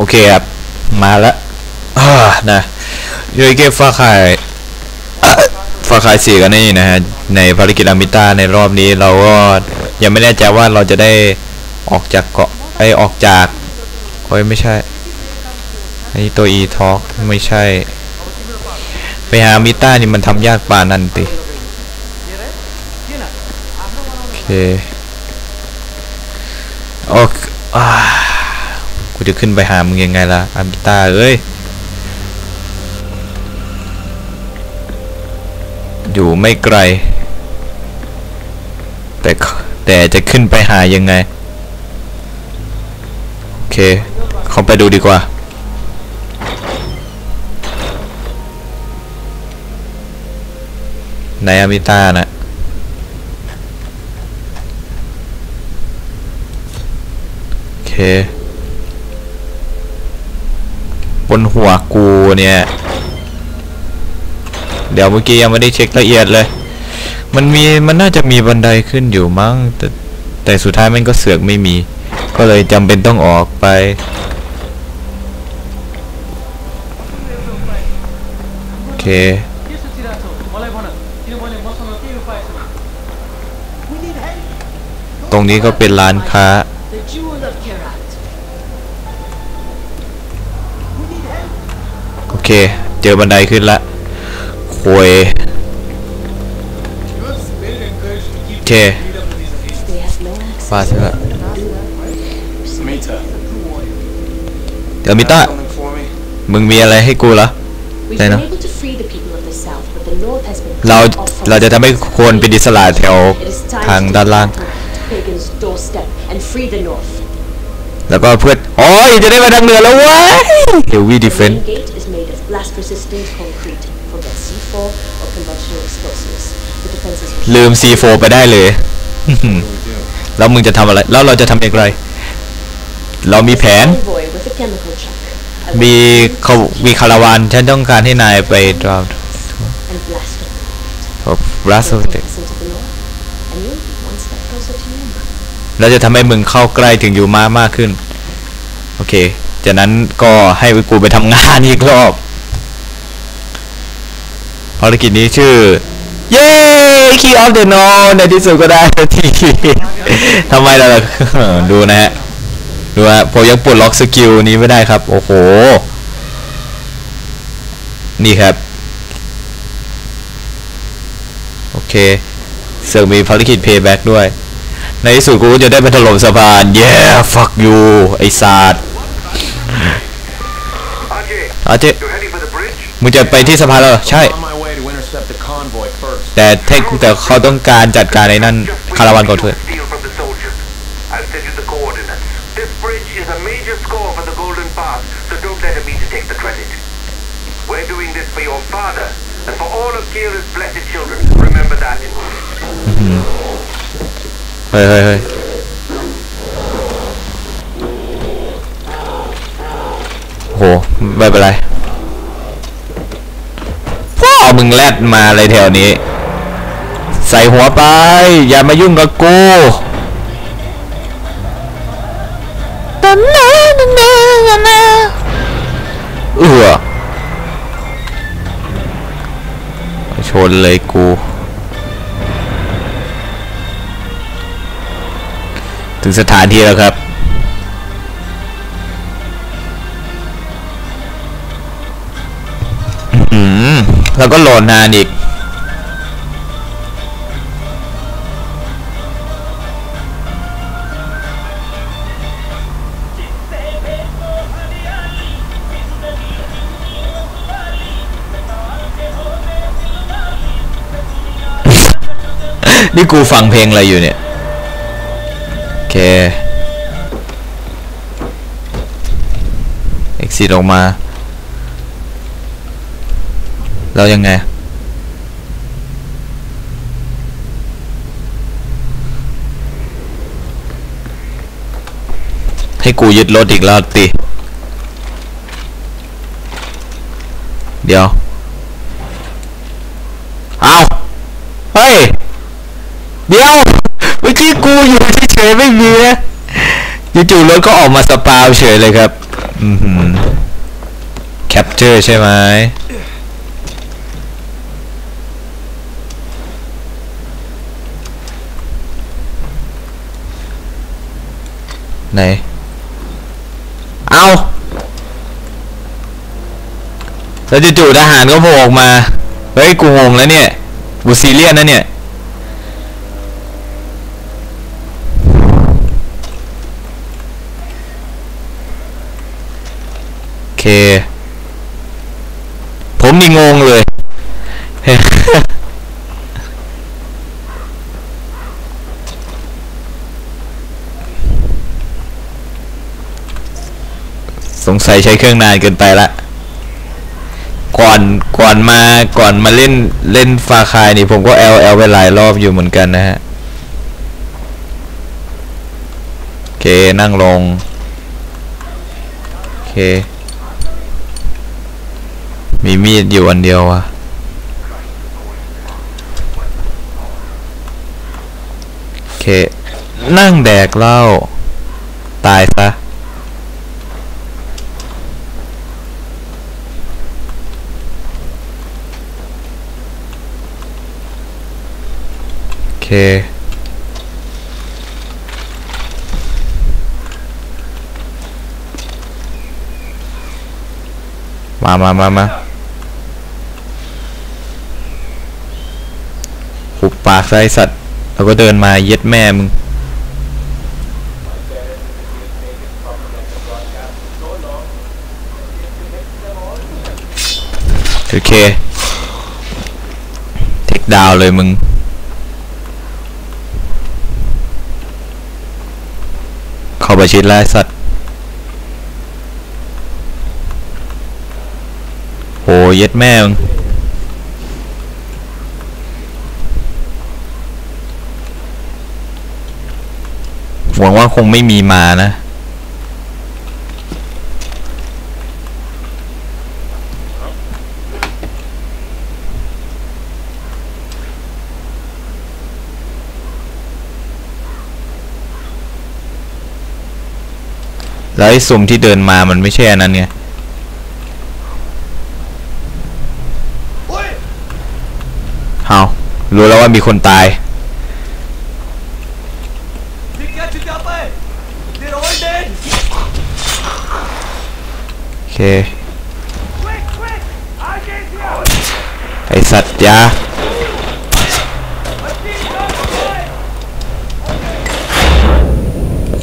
โอเคครับ มาแล้วนะยูเกฟ้าขายฟ้าขายสี่กันนี่นะฮะ ในภารกิจอามิต้าในรอบนี้เราก็ยังไม่แน่ใจว่าเราจะได้ออกจากเกาะไอออกจากโอ้ยไม่ใช่ไอตัว e talk ไม่ใช่ ไปหามิต้านี่มันทำยากป่านันติโอเคโอเคอ่า กูจะขึ้นไปหามึงยังไงล่ะอามิต้าเอ้ย อยู่ไม่ไกล แต่แต่จะขึ้นไปหายังไง โอเค เข้าไปดูดีกว่าในอามิต้านะโอเค บนหัวกูเนี่ย เดี๋ยวเมื่อกี้ยังไม่ได้เช็คละเอียดเลย มันมีมันน่าจะมีบันไดขึ้นอยู่มั้ง แต่แต่สุดท้ายมันก็เสือกไม่มี ก็เลยจำเป็นต้องออกไป โอเคตรงนี้ก็เป็นร้านค้า เคเจอบันไดขึ้นละโคยโอเค They have no access. ฟาดเถอะ Samita, เดี๋ยวมิต้า something for me? มึงมีอะไรให้กูเหรอ We've They been know. able to free the people of the south, but the north has been เรา cut off from เราจะ the ทำให้ south. คนเป็นอิสระแถว It is time ทาง to ด้านล่าง dismantle Pagan's doorstep and free the north. แล้วก็เพื่อนโอ้ยจะได้มาทางเหนือแล้วเว้ยเฮลวี่ดิ The เฟน main gate is made of blast-resistant concrete from the C4 or conventional explosives. The defenses will ลืม C4 ไปได้เลย แล้วมึงจะทำอะไร แล้วเราจะทำอย่างไร เรามีแผน convoy with a chemical truck. I มี want เขามีคาราวาน ฉันต้องการให้นายไปดราว and blast them. บรัส They'll take us into the north, and you'll be one step closer to Yuma. แล้วจะทำให้มึงเข้าใกล้ถึงยูมามากขึ้น โอเค จากนั้นก็ให้กูไปทำงานอีกรอบ ภารกิจนี้ชื่อ เย้ Key of the No ในที่สุดก็ได้สักทีทำไมล่ะดูนะฮะ ดูฮะผมยังปลดล็อกสกิลนี้ไม่ได้ครับ โอ้โห นี่ครับ โอเค เสือกมีภารกิจ payback ด้วย ในที่สุดกูจะได้ไปถล่มสะพาน yeah fuck you ไอ้ศาสตร์อาเจมึงจะไปที่สะพานแล้วเหรอใช่ แต่เทคแต่เขาต้องการจัดการในนั่น Just คาราวานก่อนเถ wait อะ to steal from the soldiers. I'll send you the coordinates. This bridge is a major score for the Golden Path, so don't let him to take the credit. We're doing this for your father and for all of Kira's blessed children. Remember that. เฮ้ยเฮ้ยเฮ้ยโหไม่เป็นไรพ่อมึง แรดมาอะไรแถวนี้ ใส่หัวไป อย่ามายุ่งกับกูเอือชนเลยกูถึงสถานที่แล้วครับ แล้วก็โหลดนานอีก นี่กูฟังเพลงอะไรอยู่เนี่ย โอเค exit ออกมา แล้วยังไง ให้กูยึดรถอีกแล้วติเดี๋ยว เอาเฮ้ย เดี๋ยวเมื่อกี้กูอยู่เฉยๆไม่มีนะจู่ๆรถก็ออกมาสปาวเฉยเลยครับ อือหือแคปเจอร์ใช่ไหม ไหน เอาแล้วจู่ๆทหารก็โผล่ออกมา เฮ้ย กูงงแล้วเนี่ย กูซีเรียสนะเนี่ยโอเค ผมนี่งงเลย สัยใช้เครื่องนานเกินไปละ ก่อนก่อนมาก่อนมาเล่นเล่นฟาคายนี่ผมก็ L L ไปหลายรอบอยู่เหมือนกันนะฮะ โอเคนั่งลง โอเค มีมีดอยู่อันเดียวอะโอเค นั่งแดกเหล้าตายซะ โอเค มามามามาหุบปากซะไอ้สัตว์ แล้วก็เดินมาเย็ดแม่มึง โอเค เทคดาวเลยมึง เข้าไปชิดไล่สัตว์โหเย็ดแม่งหวังว่าคงไม่มีมานะ แล้วไอ้สุ่มที่เดินมามันไม่ใช่อันนั้นไงเอารู้แล้วว่ามีคนตาย โอเค ไอสัตว์ยา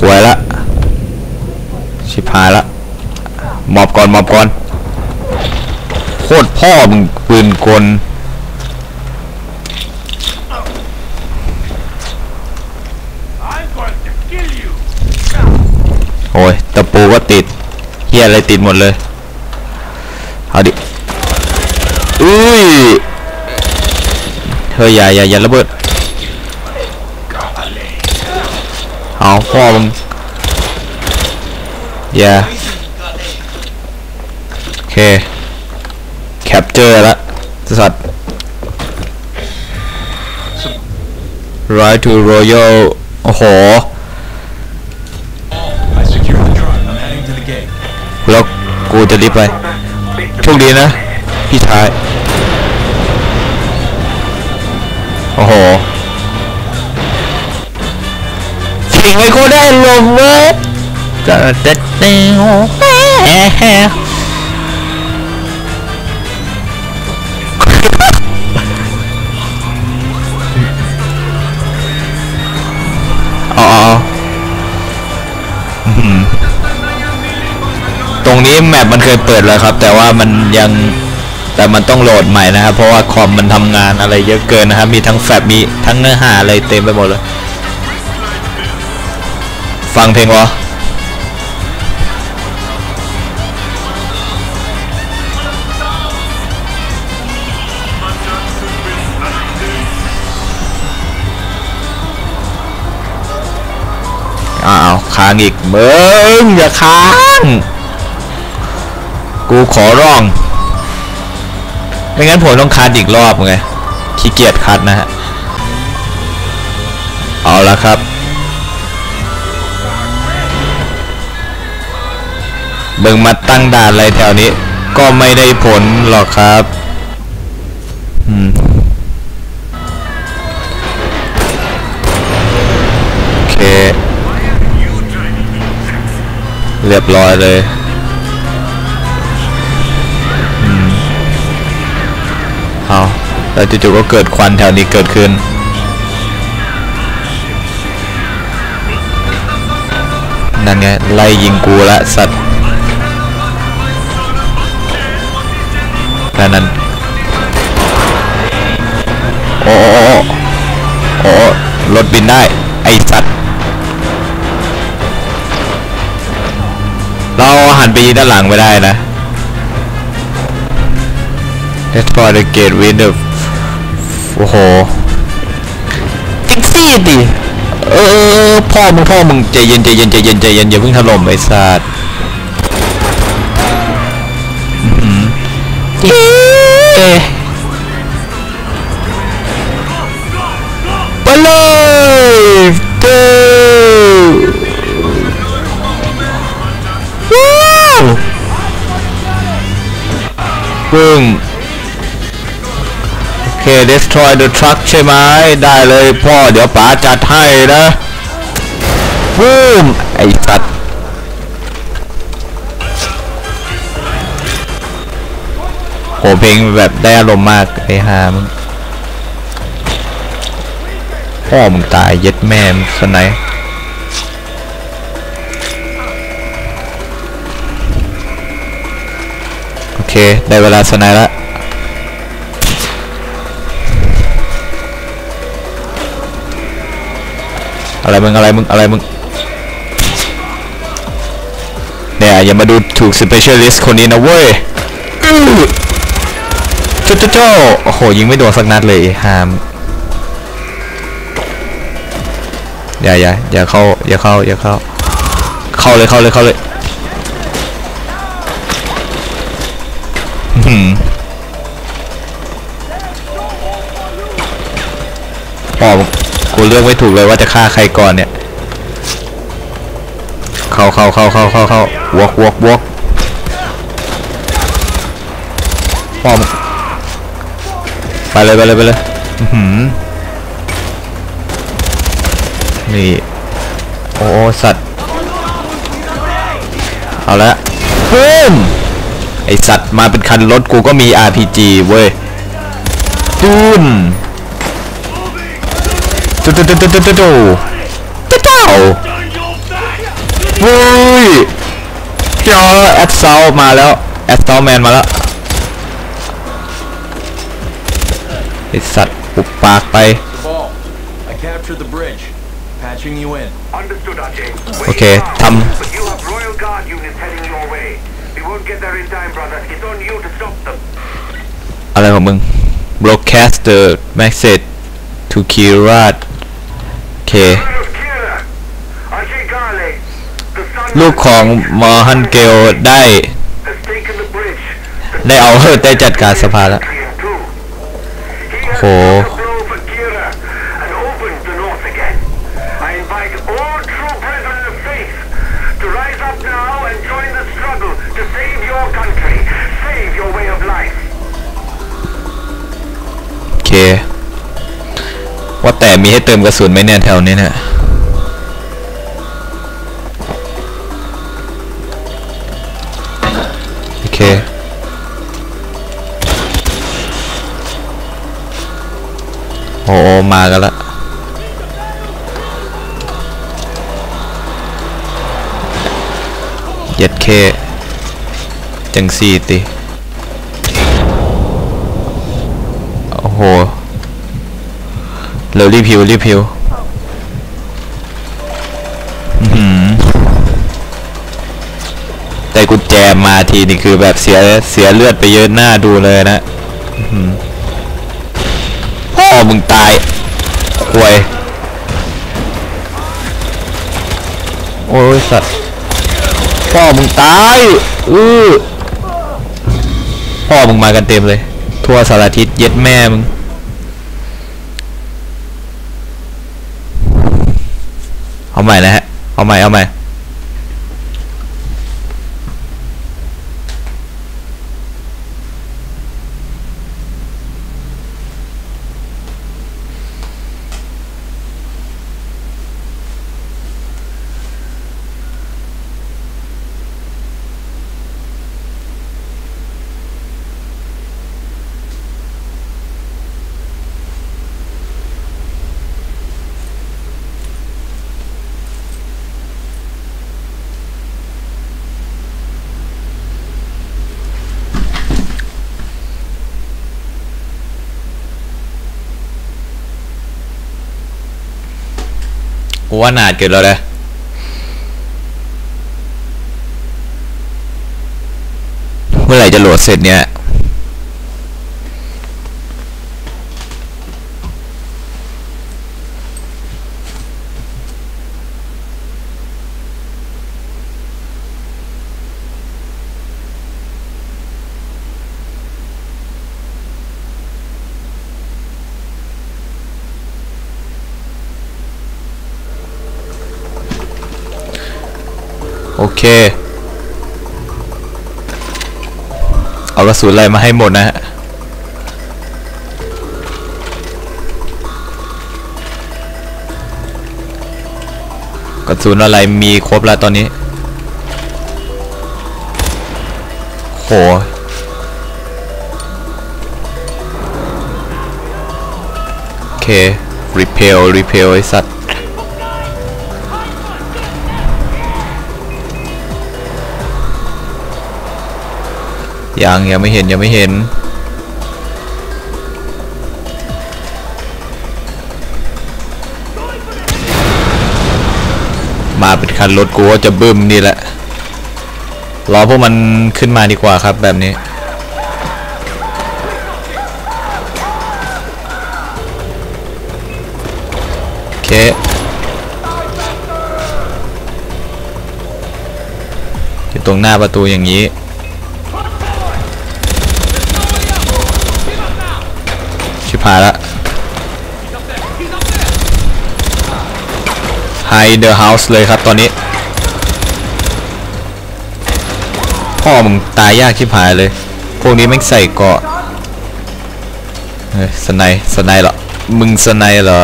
หวยละ ชิบ หายละหมอบก่อนหมอบก่อนโคตรพ่อมึงปืนกลโอ้ยตะปูก็ติดเฮียอะไรติดหมดเลยเอาดิอุ้ยเฮ้ยอย่าอย่าอย่าระเบิดเอาพ่อมึง อย่าโอเค แคปเจอร์ละสัตว์ Right to Royal โอ้โห I secured the truck. I'm heading to the gate. แล้วกูจะรีบไป โชคดีนะ พี่ชาย โอ้โห สิ่งไม่กูได้ลงเว้ย จะเด็ดเดียวอ๋ออ๋อตรงนี้แมปมันเคยเปิดแล้วครับ แต่ว่ามันยังแต่มันต้องโหลดใหม่นะครับ เพราะว่าคอมมันทำงานอะไรเยอะเกินนะครับ มีทั้งแฟบมีทั้งเนื้อหาอะไรเต็มไปหมดเลย ฟังเพลงวะ อ้าวค้างอีกเบิ้งอย่าค้าง กูขอร้อง ไม่งั้นผมต้องคัดอีกรอบไงขี้เกียจคัดนะฮะ เอาละครับมึงมาตั้งด่านอะไรแถวนี้ ก็ไม่ได้ผลหรอกครับ อืม เรียบร้อยเลยอืมเอาแล้วจู่ๆก็เกิดควันแถวนี้เกิดขึ้น นั่นไง ไล่ยิงกูละสัตว์นั่นั่นโอ้โอ้โอ้โอ้รถบินได้ ไอสัตว์ เราหันไปยิงด้านหลังไม่ได้นะ Let's try the gate with the โอ้โหติ๊กซี่ดิเออพ่อมึงพ่อมึงใจเย็นใจเย็นใจเย็นใจเย็นอย่าเพิ่งถล่มไอ้สัตว์อื้ออเอ๊ไปเลยเด้ ปึ้งโอเค destroy the truck ใช่ไหมได้เลยพ่อเดี๋ยวป๋าจัดให้นะบูมไอ้สัตว์โหเพลงแบบได้อารมณ์มากไอ้ฮามพ่อมึงตายเย็ดแม่มึงสไน เคได้เวลาสไนยแล้วอะไรมึงอะไรมึงอะไรมึงเนี่ยอย่ามาดูถูก specialist คนนี้นะเว้ยอื้อโจโจโจโอ้โหยิงไม่โดนสักนัดเลยฮามอย่าอย่าอย่าเข้าอย่าเข้าอย่าเข้าเข้าเลยเข้าเลยเข้าเลย พ่อมึงกูเลือกไม่ถูกเลยว่าจะฆ่าใครก่อนเนี่ย เข้าเข้าเข้าเข้าเข้าเข้าวกวกวกพ่อมไปเลยไปเลยไปเลยนี่ โอ้สัตว์ เอาละปุ้ม ไอสัตว์มาเป็นคันรถกูก็มี RPG เว้ยตูนจูจูจูจูจูจูจูจูเจ้าเฮ้ยเจอแอดเซลมาแล้วแอดเซลแมนมาแล้วไอสัตว์ปุบปากไป Ball. I captured the bridge. Patching you in. Understood, Ajay. Where Okay, you are, Tam. But you have Royal Guard units heading your way. We won't get there in time, brother. It's on you to stop them. อะไรของมึง broadcast the message to Kirat โอเค Colonel Kira, Ajay Gale, the son ลูกของมอฮันเกลได้ has taken the bridge. The ได้เอาได้จัดการสภาแล้ว country in two. He ว่าแต่มีให้เติมกระสุนไหมเนี่ยแถวนี้เนี่ยโอเคโอ้โอ้มากันละเย็ดเคจังสี่ติ โอ้โห เร็วรีบพิวรีบพิวแต่กุญแจมาทีนี่คือแบบเสียเสียเลือดไปเยอะหน้าดูเลยนะพ่อมึงตายควยโอ้ยสัตว์พ่อมึงตายอื้อพ่อมึงมากันเต็มเลย ทั่วสารทิศเย็ดแม่มึง เอาใหม่นะฮะ เอาใหม่ เอาใหม่ ผมว่านาดเกิดแล้วนะเมื่อไหร่จะโหลดเสร็จเนี่ย โอ เค เอากระสุนอะไรมาให้หมดนะฮะกระสุนอะไรมีครบแล้วตอนนี้ โห โอเค repel repel ไอ้สัตว ยังยังไม่เห็นยังไม่เห็น มาเป็นคันรถกูว่าจะบึ้มนี่แหละ รอพวกมันขึ้นมาดีกว่าครับแบบนี้โอเคอยู่ตรงหน้าประตูอย่างนี้ ชิบหายละ Hide the house เลยครับตอนนี้ พ่อมึงตายยากชิบหายเลย พวกนี้แม่ใส่เกาะเฮ้ยสไนด์สไนด์เหรอ มึงสไนด์เหรอ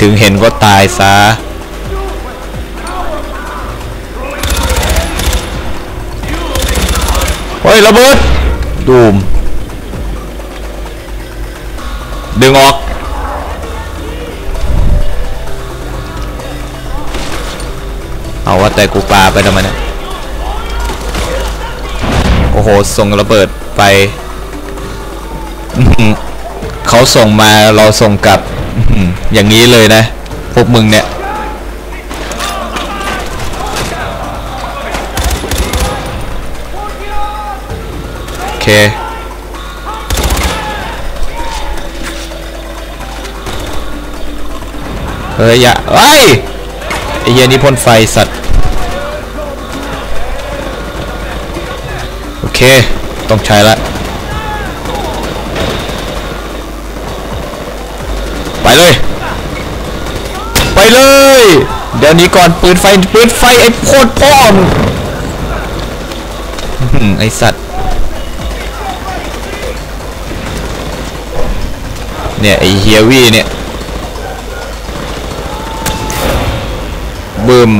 ถึงเห็นก็ตายซะ ยระเบิดดูมดึงออก เอาว่าแต่กูปาไปทำไมเนี่ย โอ้โห ส่งระเบิดไป เขาส่งมาเราส่งกลับ อย่างนี้เลยนะ พวกมึงเนี่ย เคเฮ้ยอย่าเฮ้ยไอ้เหี้ยนี่พ่นไฟสัตว์ โอเค ต้องใช้ละ ไปเลย ไปเลย เดี๋ยวนี้ก่อนปืนไฟ ปืนไฟ ไอ้โคตรพ่อมอื้อหือไอ้สัตว์ เนี่ยไอ้เฮียวี่เนี่ยบึม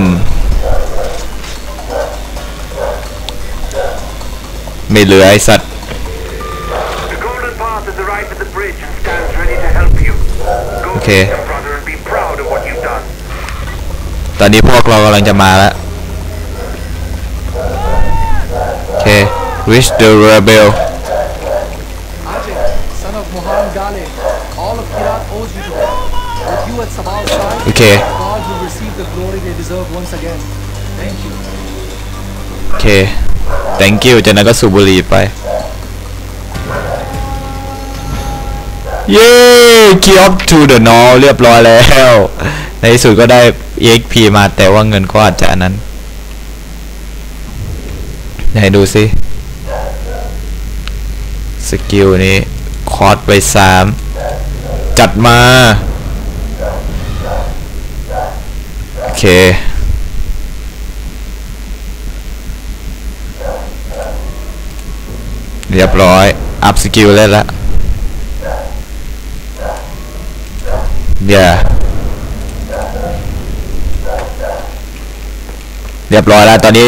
ไม่เหลือไอ้สัตว์ The Golden Path has arrived at the bridge and stands ready to help you. Go Okay. meet them, brother, and be proud of what you've done. ตอนนี้พวกเรากำลังจะมาแล้ว โอเค reach the rebel With you at Sabal's side, โอเค God will receive the glory they deserve once again. Thank you. โอเค thank you จากนั้นก็สูบบุหรี่ไป เย้ key up to the n o เรียบร้อยแล้ว ในที่สุดก็ได้ exp มาแต่ว่าเงินก็อาจจะอันนั้น ไหนดูสิสกิลนี้ คอร์สไปสามจัดมา โอ เค เรียบร้อย อัพสกิลเล่นละเดี๋ยวเรียบร้อยแล้วตอนนี้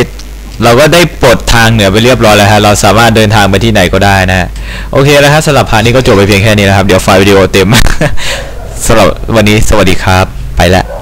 เราก็ได้ปลดทางเหนือไปเรียบร้อยแล้วฮะเราสามารถเดินทางไปที่ไหนก็ได้นะฮะโอเคแล้วฮะสำหรับพาร์ทนี้ก็จบไปเพียงแค่นี้นะครับ เดี๋ยวไฟล์วิดีโอเต็ม สำหรับวันนี้สวัสดีครับ ไปแล้ว